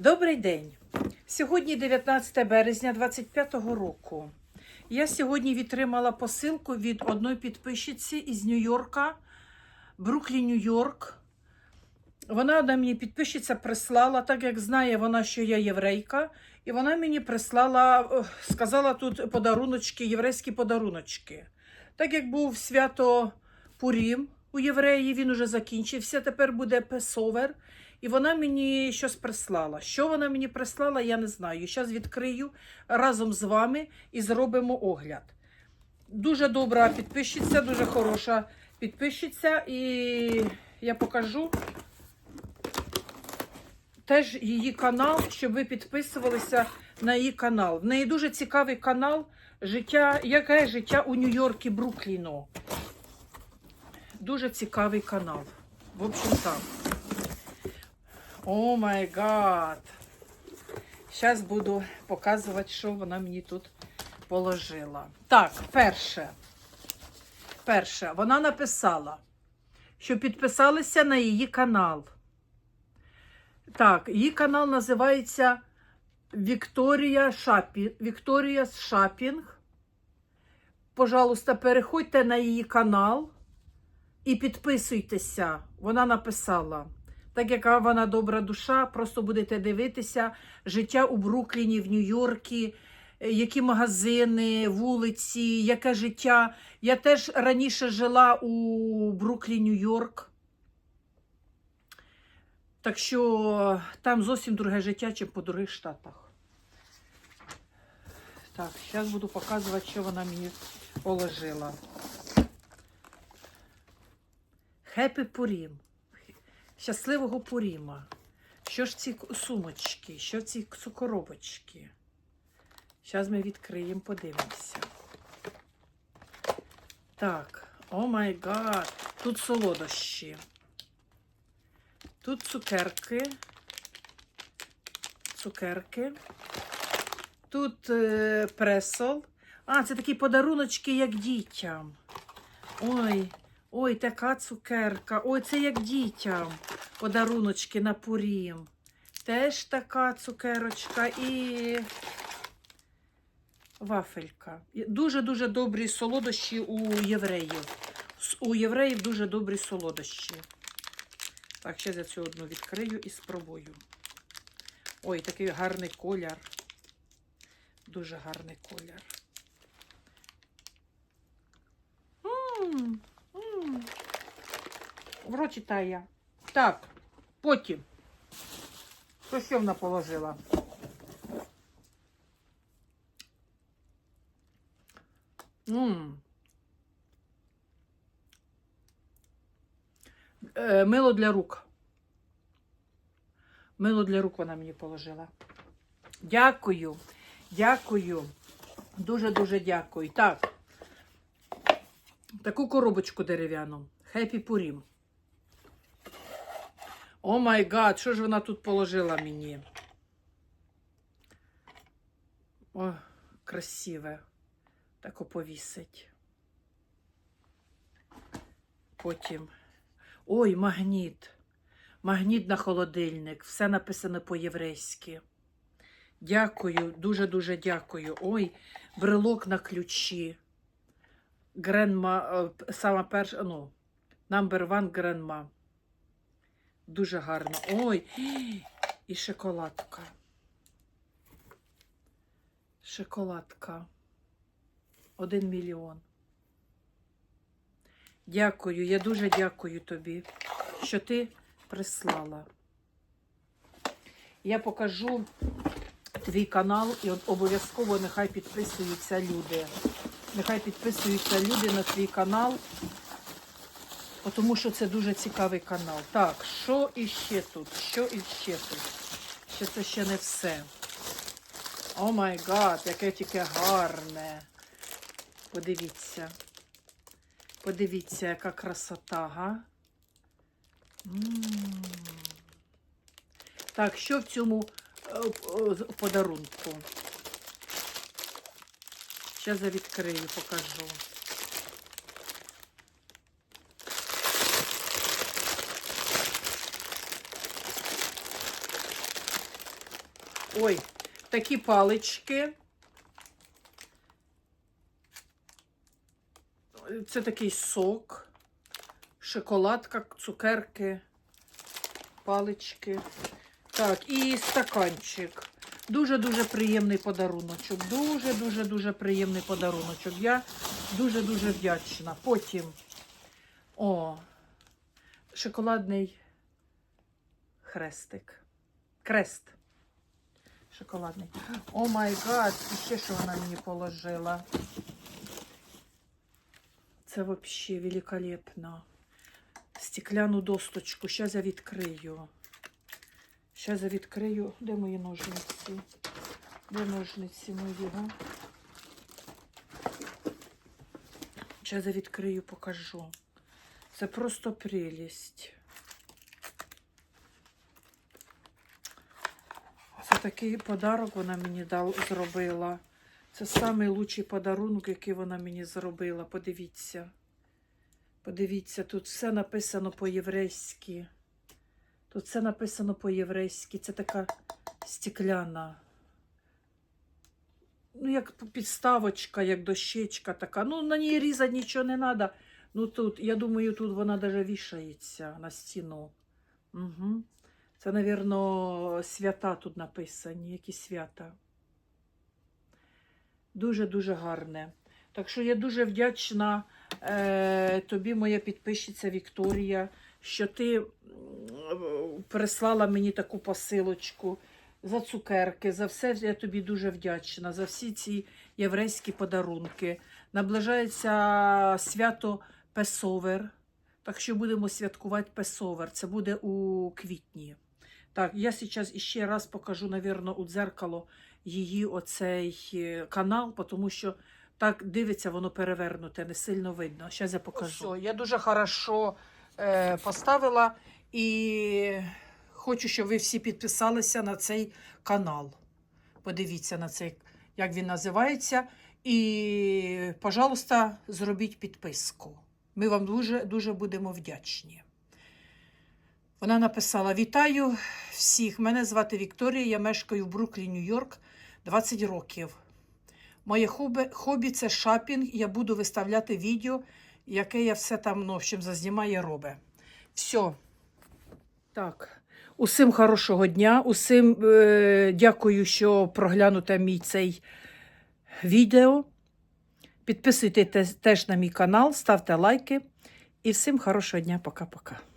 Добрий день. Сьогодні 19 березня 25-го року. Я сьогодні відтримала посилку від одної підписчиці із Нью-Йорка, Бруклін, Нью-Йорк. Вона на мені підписчиця прислала, так як знає вона, що я єврейка, і вона мені прислала, е, сказала тут подаруночки, єврейські подаруночки. Так як був свято Пурім у євреї, він уже закінчився, тепер буде Песовер. І вона мені щось прислала. Що вона мені прислала, я не знаю. Зараз відкрию разом з вами і зробимо огляд. Дуже добра підписчиця, дуже хороша підписчиця, і я покажу теж її канал, щоб ви підписувалися на її канал. В неї дуже цікавий канал життя, яке життя у Нью-Йорку, Брукліну. Дуже цікавий канал. В общем, так. О май гад. Зараз буду показувати, що вона мені тут положила. Так, перше. Перше, вона написала, що підписалися на її канал. Так, її канал називається Вікторія Шапі... Вікторія Шапінг. Пожалуйста, переходьте на її канал і підписуйтеся. Вона написала. Так яка вона добра душа, просто будете дивитися життя у Брукліні, в Нью-Йоркі, е, які магазини, вулиці, яке життя. Я теж раніше жила у Бруклі, Нью-Йорк. Так що там зовсім друге життя, ніж по других штатах. Так, зараз буду показувати, що вона мені положила. Хеппі Пурім. Щасливого Пуріма. Що ж ці сумочки, що ці коробочки? Зараз ми відкриємо, подивимося. Так, о май гад, тут солодощі. Тут цукерки. Цукерки. Тут е, пресол. А, це такі подаруночки, як дітям. Ой, ой, така цукерка. Ой, це як дітям. Подаруночки на пурім. Теж така цукерочка і вафелька. Дуже-дуже добрі солодощі у євреїв. У євреїв дуже добрі солодощі. Так, ще я цю одну відкрию і спробую. Ой, такий гарний колір. Дуже гарний колір. М, м. Роті тає. Так, потім. Що ще вона положила? М. Е, мило для рук. Мило для рук вона мені положила. Дякую. Дякую. Дуже-дуже дякую. Так. Таку коробочку дерев'яну. Хеппі Пурім. О май гад, що ж вона тут положила мені? О, красиве. Так оповісить. Потім. Ой, магніт. Магніт на холодильник. Все написано по-єврейськи. Дякую, дуже-дуже дякую. Ой, брелок на ключі. Гренма, е, сама перша, ну, number one Гренма. Дуже гарно. Ой, і шоколадка. Шоколадка. Один мільйон. Дякую, я дуже дякую тобі, що ти прислала. Я покажу твій канал і обов'язково нехай підписуються люди. Нехай підписуються люди на твій канал, тому що це дуже цікавий канал. Так, що іще тут? Що іще тут? Ще це ще не все. О май гад, яке тільки гарне. Подивіться. Подивіться, яка красота, га? М. Так, що в цьому е, подарунку? Зараз я відкрию, покажу. Ой, такі палички. Це такий сок, шоколадка, цукерки, палички. Так, і стаканчик. Дуже-дуже приємний подаруночок. Дуже-дуже-дуже приємний подаруночок. Я дуже-дуже вдячна. Потім, о, шоколадний хрестик. Крест. Шоколадний. О май гад, і ще що вона мені положила. Це взагалі великолепно. Стекляну досточку. Зараз я відкрию. Зараз я відкрию. Де мої ножниці? Де ножниці мої? Зараз я відкрию, покажу. Це просто прелість. Такий подарок вона мені дал, зробила. Це найкращий подарунок, який вона мені зробила. Подивіться. Подивіться, тут все написано по-єврейськи. Тут все написано по-єврейськи. Це така стекляна. Ну, як підставочка, як дощечка така. Ну, на ній різати нічого не треба. Ну тут, я думаю, тут вона навіть вішається на стіну. Угу. Це, мабуть, свята тут написані, які свята. Дуже-дуже гарне. Так що я дуже вдячна е, тобі, моя підписчиця Вікторія, що ти прислала мені таку посилочку за цукерки, за все я тобі дуже вдячна, за всі ці єврейські подарунки. Наближається свято Песовер. Так що будемо святкувати Песовер. Це буде у квітні. Так, я зараз іще раз покажу, навірно, у дзеркало її оцей е, канал, тому що так дивиться, воно перевернуте, не сильно видно. Зараз я покажу. Все, я дуже хорошо е, поставила і хочу, щоб ви всі підписалися на цей канал. Подивіться на цей, як він називається. І, пожалуйста, зробіть підписку. Ми вам дуже дуже будемо вдячні. Вона написала: Вітаю всіх! Мене звати Вікторія, я мешкаю в Бруклі, Нью-Йорк 20 років. Моє хобі, хобі це шапінг, я буду виставляти відео, яке я все там, ну, в общем, зазнімаю робить. Все. Так. Усім хорошого дня. Усім е, дякую, що проглянуте мій цей відео. Підписуйтесь теж на мій канал, ставте лайки. І всім хорошого дня. Пока-пока.